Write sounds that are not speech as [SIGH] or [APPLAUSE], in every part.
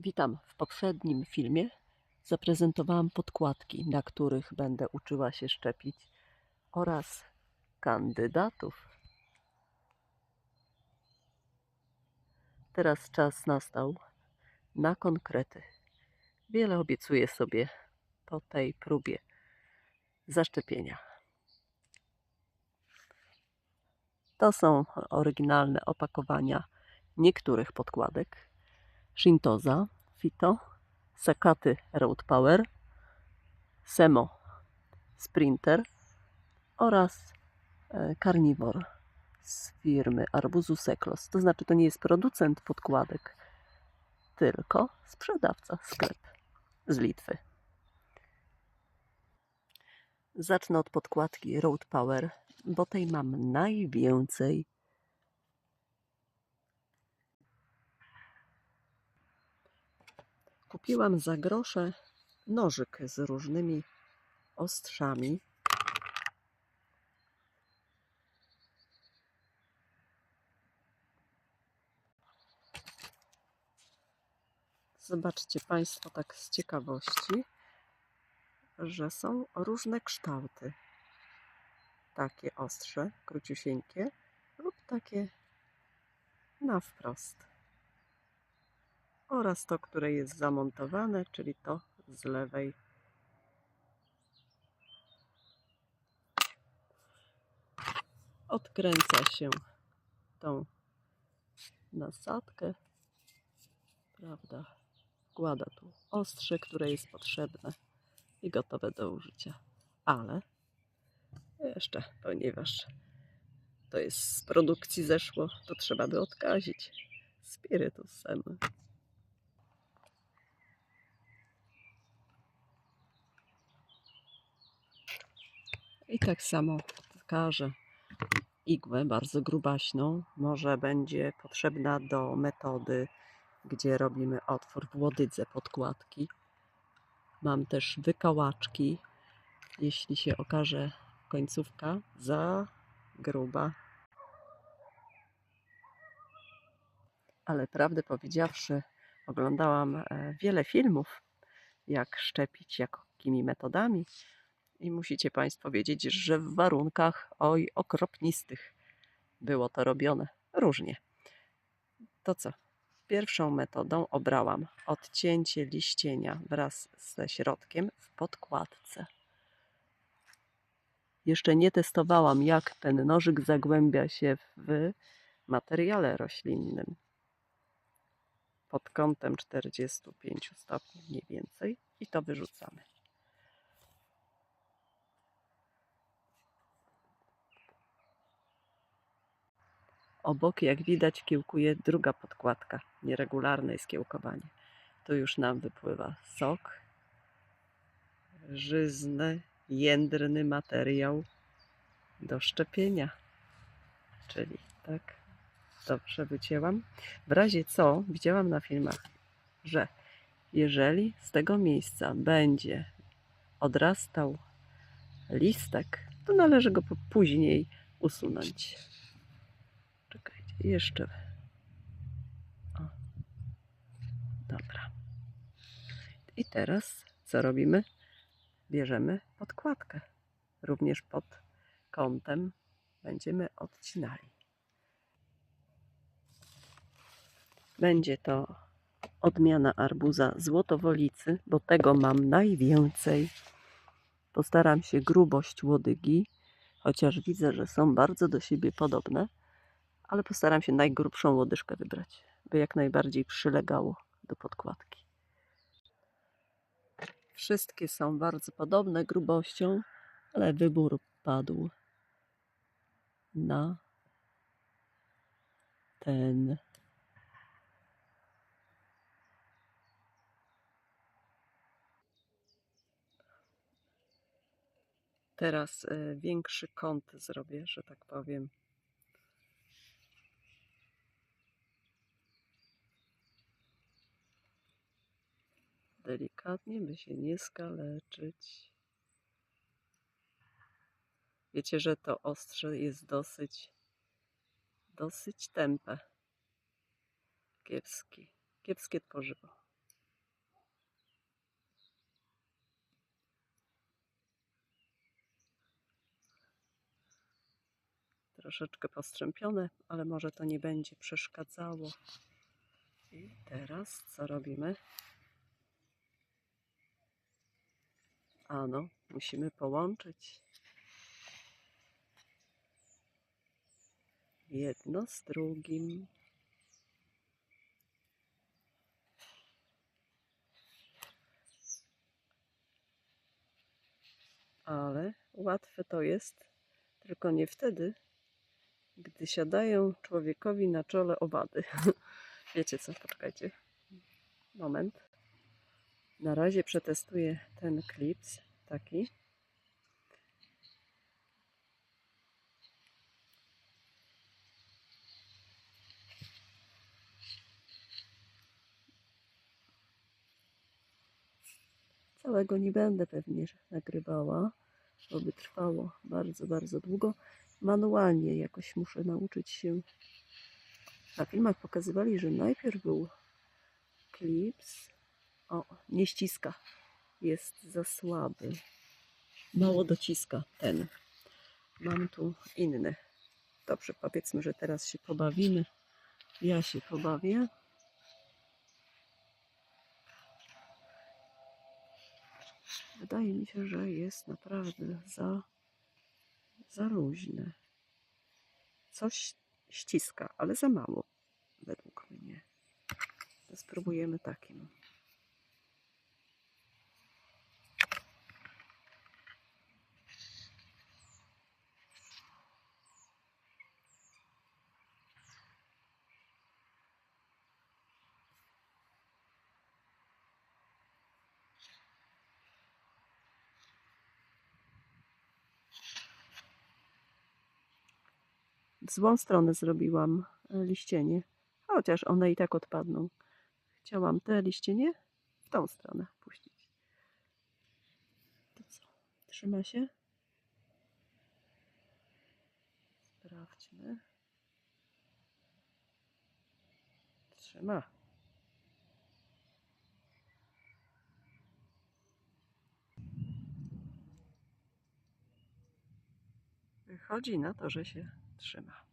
Witam. W poprzednim filmie zaprezentowałam podkładki, na których będę uczyła się szczepić oraz kandydatów. Teraz czas nastał na konkrety. Wiele obiecuję sobie po tej próbie zaszczepienia. To są oryginalne opakowania niektórych podkładek. Shintoza, Fito, Sakaty Road Power, Semo Sprinter oraz e, Carnivore z firmy Arbuzu Seklos. To znaczy, to nie jest producent podkładek, tylko sprzedawca, sklep z Litwy. Zacznę od podkładki Road Power, bo tej mam najwięcej. Kupiłam za grosze nożyk z różnymi ostrzami. Zobaczcie Państwo tak z ciekawości, że są różne kształty. Takie ostrze, króciusieńkie lub takie na wprost oraz to, które jest zamontowane, czyli to z lewej. Odkręca się tą nasadkę, prawda? Wkłada tu ostrze, które jest potrzebne i gotowe do użycia. Ale jeszcze, ponieważ to jest z produkcji zeszło, to trzeba by odkazić spirytusem. I tak samo wkażę igłę bardzo grubaśną. Może będzie potrzebna do metody, gdzie robimy otwór w łodydze podkładki. Mam też wykałaczki, jeśli się okaże końcówka za gruba. Ale prawdę powiedziawszy, oglądałam e, wiele filmów, jak szczepić, jakimi metodami. I musicie Państwo wiedzieć, że w warunkach oj okropnistych było to robione różnie. To co? Pierwszą metodą obrałam odcięcie liścienia wraz ze środkiem w podkładce. Jeszcze nie testowałam, jak ten nożyk zagłębia się w materiale roślinnym. Pod kątem 45 stopni mniej więcej i to wyrzucamy. Obok, jak widać, kiełkuje druga podkładka. Nieregularne jest kiełkowanie. Tu już nam wypływa sok, żyzny, jędrny materiał do szczepienia. Czyli tak, dobrze wycięłam. W razie co, widziałam na filmach, że jeżeli z tego miejsca będzie odrastał listek, to należy go później usunąć. Jeszcze. O. Dobra. I teraz co robimy? Bierzemy podkładkę. Również pod kątem będziemy odcinali. Będzie to odmiana arbuza złotowolicy, bo tego mam najwięcej. Postaram się grubość łodygi, chociaż widzę, że są bardzo do siebie podobne ale postaram się najgrubszą łodyżkę wybrać, by jak najbardziej przylegało do podkładki. Wszystkie są bardzo podobne grubością, ale wybór padł na ten. Teraz e, większy kąt zrobię, że tak powiem. delikatnie, by się nie skaleczyć. Wiecie, że to ostrze jest dosyć, dosyć tępe. Kiepski, kiepskie tworzywo. Troszeczkę postrzępione, ale może to nie będzie przeszkadzało. I teraz co robimy? Ano, musimy połączyć jedno z drugim. Ale łatwe to jest, tylko nie wtedy, gdy siadają człowiekowi na czole owady. [LAUGHS] Wiecie co, poczekajcie. Moment. Na razie przetestuję ten klips taki. Całego nie będę pewnie nagrywała, bo by trwało bardzo, bardzo długo. Manualnie jakoś muszę nauczyć się. Na filmach pokazywali, że najpierw był klips. O, nie ściska. Jest za słaby. Mało dociska ten. Mam tu inny. Dobrze, powiedzmy, że teraz się pobawimy. Ja się pobawię. Wydaje mi się, że jest naprawdę za, za luźne. Coś ściska, ale za mało, według mnie. Spróbujemy takim. W złą stronę zrobiłam e, liścienie, chociaż one i tak odpadną. Chciałam te liścienie w tą stronę puścić. To co? Trzyma się? Sprawdźmy. Trzyma. Wychodzi na to, że się trzyma.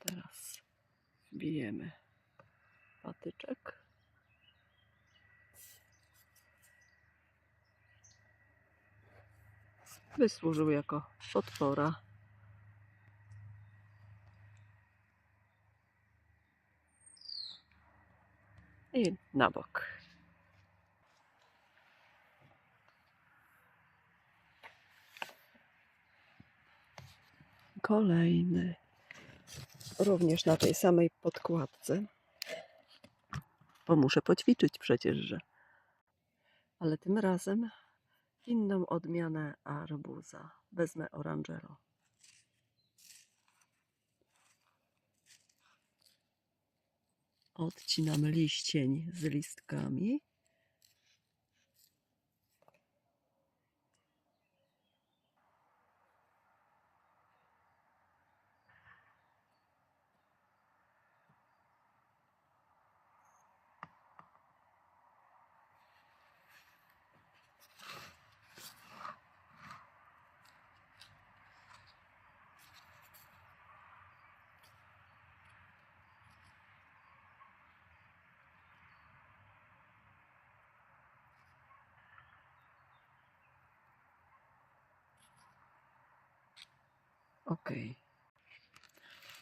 Teraz wbijemy patyczek. By służył jako podpora. I na bok. Kolejny również na tej samej podkładce. Bo muszę poćwiczyć przecież, że. Ale tym razem inną odmianę arbuza. Wezmę oranżero. Odcinam liścień z listkami. Ok.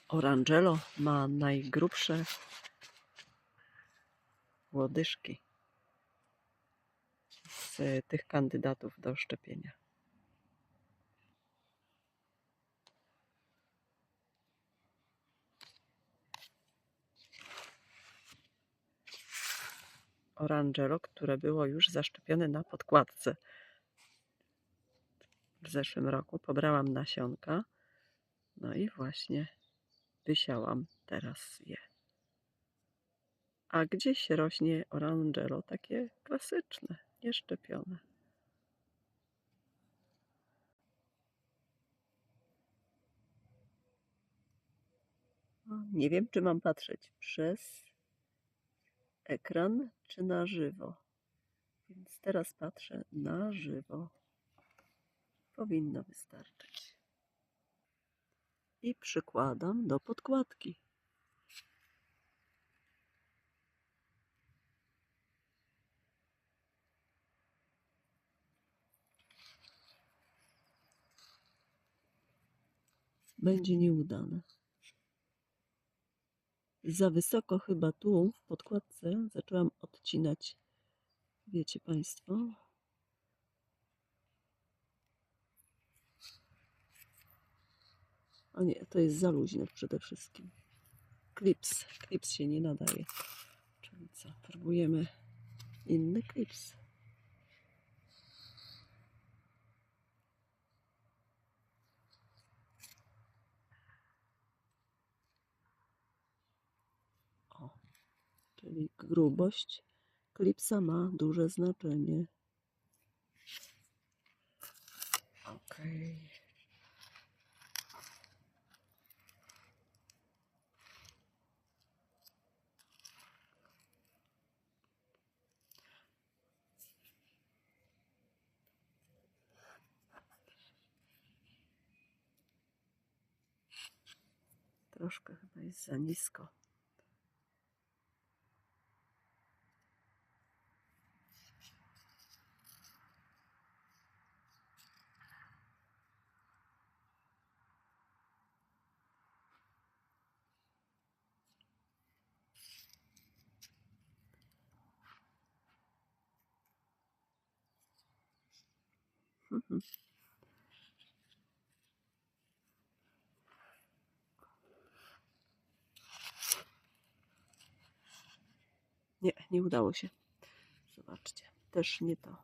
Orangelo ma najgrubsze łodyżki z tych kandydatów do szczepienia. Orangelo, które było już zaszczepione na podkładce. w zeszłym roku. Pobrałam nasionka. No i właśnie wysiałam teraz je. A gdzieś rośnie orangelo, takie klasyczne, nieszczepione. Nie wiem, czy mam patrzeć przez ekran, czy na żywo. Więc teraz patrzę na żywo. Powinno wystarczyć. I przykładam do podkładki. Będzie nieudane. Za wysoko chyba tu w podkładce zaczęłam odcinać. Wiecie Państwo? A nie, to jest za luźne przede wszystkim. Klips. Klips się nie nadaje. Czyli co? Próbujemy inny klips. O, czyli grubość klipsa ma duże znaczenie. Okej. Troszkę chyba jest za nisko. Mhm. Nie, udało się. Zobaczcie, też nie to.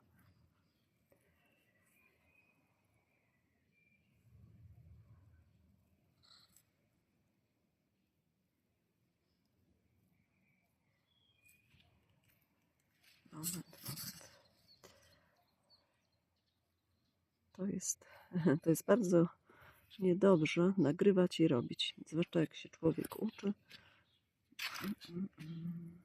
Moment, moment. To jest, [LAUGHS] to jest bardzo niedobrze nagrywać i robić. Zwłaszcza jak się człowiek uczy. Mm, mm, mm.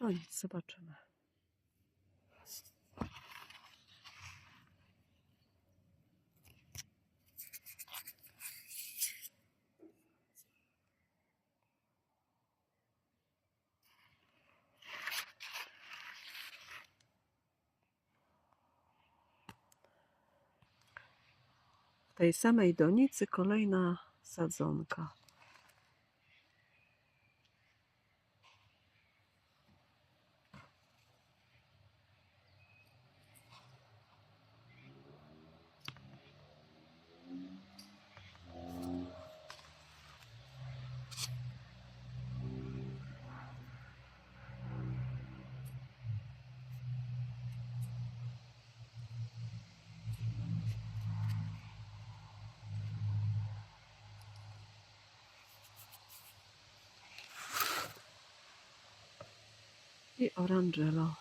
No nic, zobaczymy. Tej samej donicy kolejna sadzonka. i orangelo.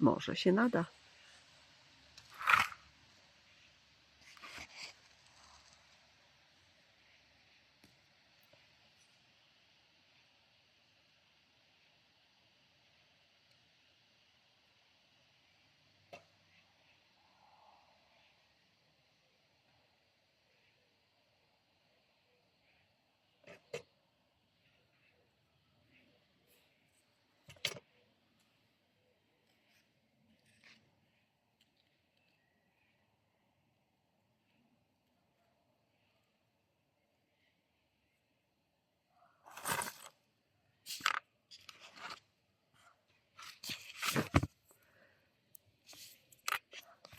Może się nada.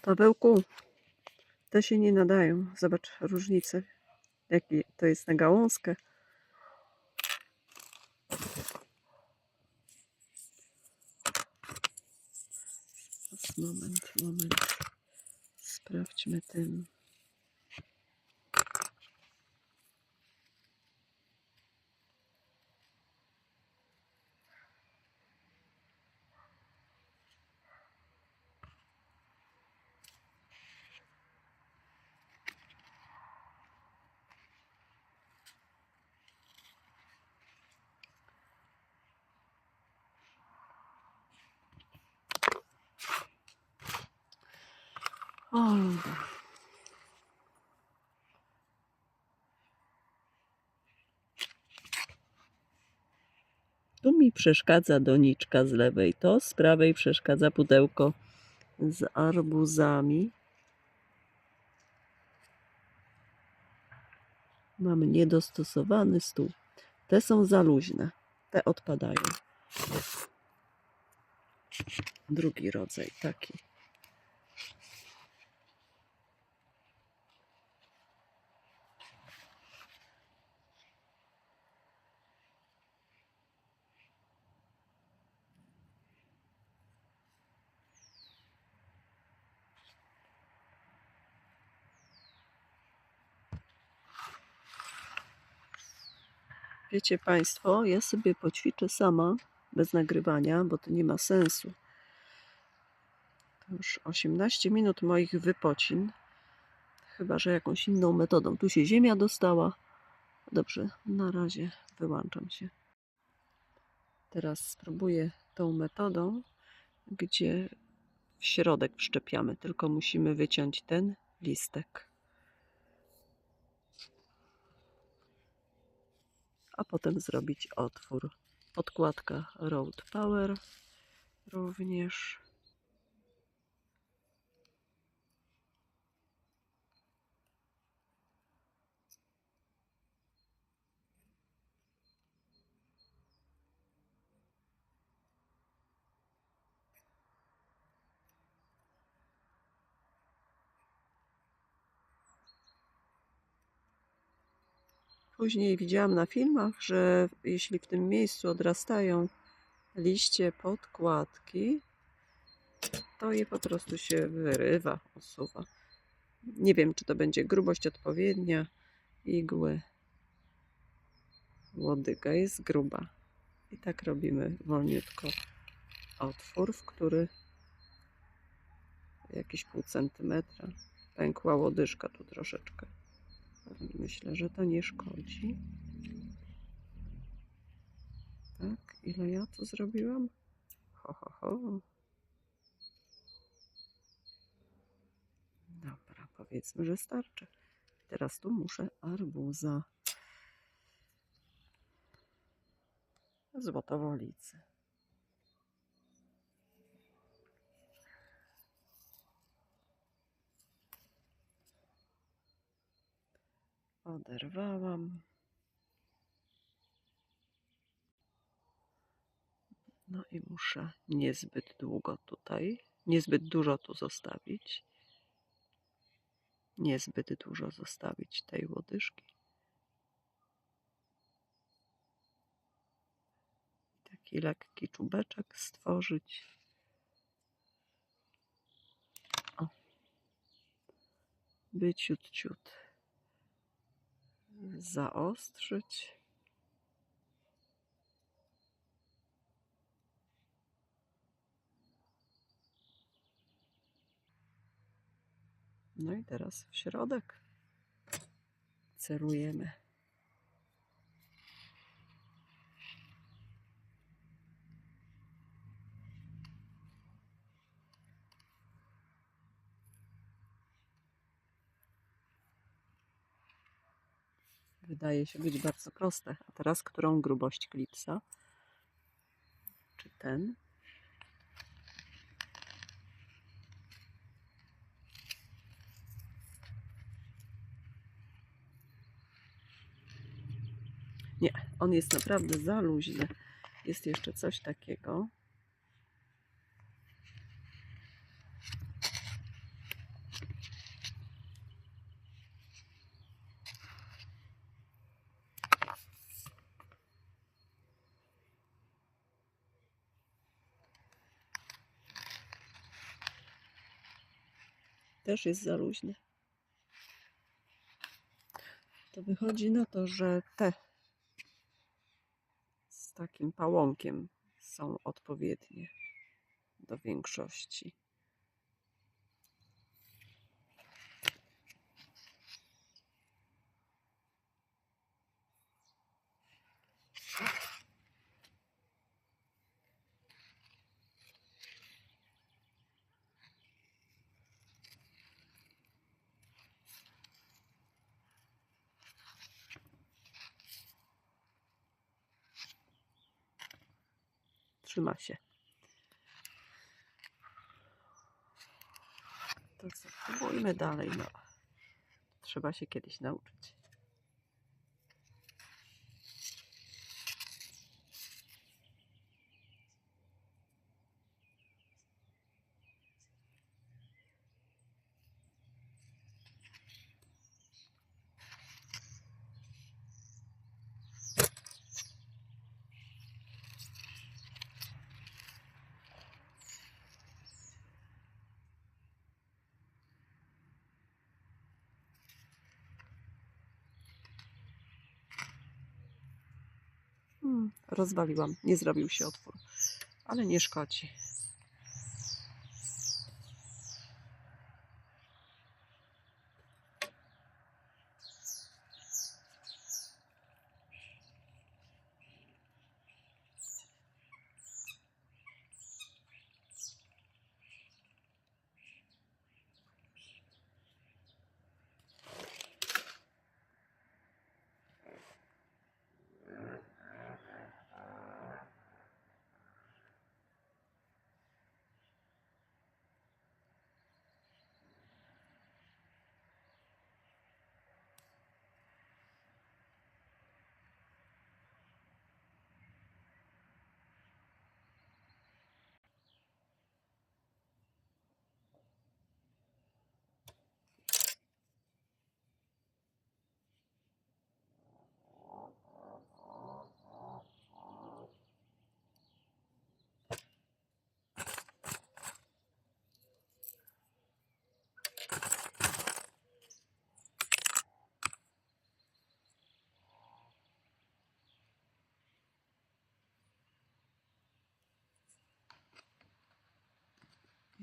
Pawełku, te się nie nadają. Zobacz różnicę. Jaki to jest na gałązkę. Teraz Moment, moment. Sprawdźmy tym. Tu mi przeszkadza doniczka z lewej, to z prawej przeszkadza pudełko z arbuzami. Mamy niedostosowany stół. Te są za luźne, te odpadają. Drugi rodzaj, taki. Wiecie Państwo, ja sobie poćwiczę sama, bez nagrywania, bo to nie ma sensu. To już 18 minut moich wypocin. Chyba, że jakąś inną metodą. Tu się ziemia dostała. Dobrze, na razie wyłączam się. Teraz spróbuję tą metodą, gdzie w środek wszczepiamy, tylko musimy wyciąć ten listek. A potem zrobić otwór. Podkładka Road Power również. Później widziałam na filmach, że jeśli w tym miejscu odrastają liście podkładki, to je po prostu się wyrywa, usuwa. Nie wiem, czy to będzie grubość odpowiednia igły. Łodyga jest gruba. I tak robimy wolniutko otwór, w który jakieś pół centymetra pękła łodyżka tu troszeczkę. Myślę, że to nie szkodzi. Tak, ile ja tu zrobiłam? Ho, ho, ho. Dobra, powiedzmy, że starczy. Teraz tu muszę arbuza. Złotowolicy. Oderwałam. No i muszę niezbyt długo tutaj, niezbyt dużo tu zostawić. Niezbyt dużo zostawić tej łodyżki. Taki lekki czubeczek stworzyć. O. By ciut, ciut zaostrzyć. No i teraz w środek cerujemy. Wydaje się być bardzo proste. A teraz którą grubość klipsa? Czy ten? Nie, on jest naprawdę za luźny. Jest jeszcze coś takiego. Też jest za luźny. To wychodzi na to, że te z takim pałąkiem są odpowiednie do większości. Trzyma się. To co, dalej. No. Trzeba się kiedyś nauczyć. Rozwaliłam. Nie zrobił się otwór. Ale nie szkodzi.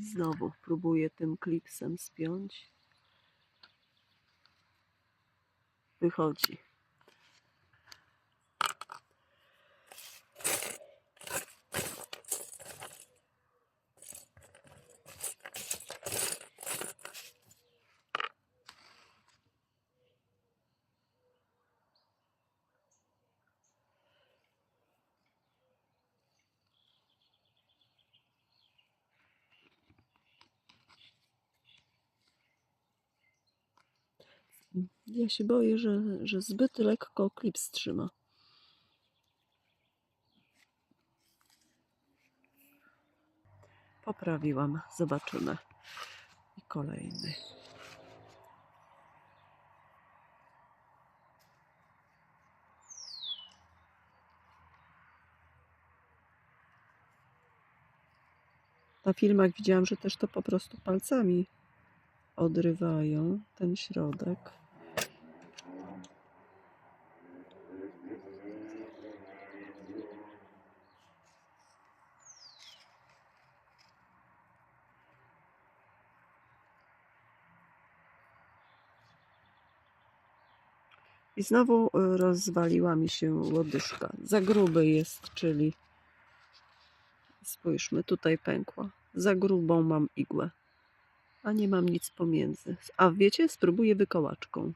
Znowu próbuję tym klipsem spiąć. Wychodzi. Ja się boję, że, że zbyt lekko klips trzyma. Poprawiłam. Zobaczymy. I kolejny. Na filmach widziałam, że też to po prostu palcami odrywają ten środek. I znowu y, rozwaliła mi się łodyżka. Za gruby jest, czyli spójrzmy, tutaj pękła. Za grubą mam igłę, a nie mam nic pomiędzy. A wiecie, spróbuję wykołaczką.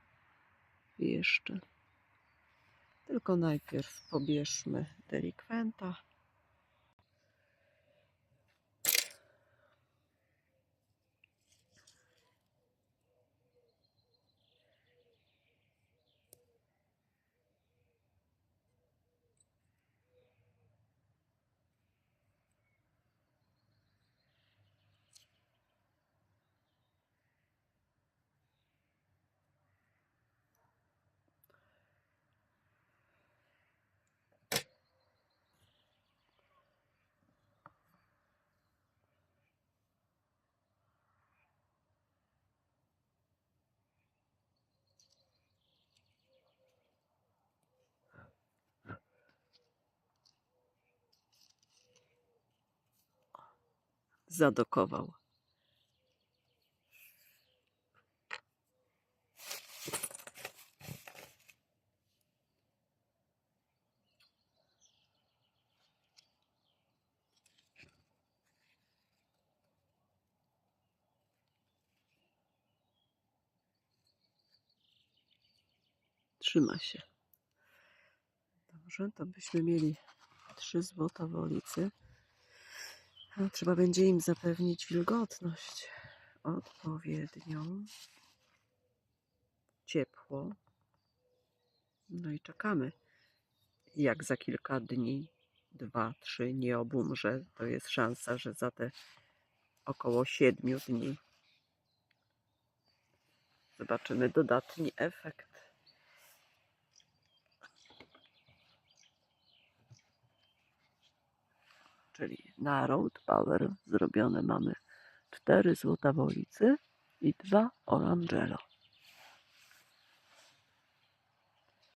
Jeszcze. Tylko najpierw pobierzmy delikwenta. Zadokował. Trzyma się. Dobrze, to byśmy mieli trzy złotowolicy. A Trzeba będzie im zapewnić wilgotność odpowiednią, ciepło. No i czekamy. Jak za kilka dni, dwa, trzy nie obumrze, to jest szansa, że za te około siedmiu dni zobaczymy dodatni efekt. Czyli na Road Power zrobione mamy cztery złotawolice i dwa Orangelo.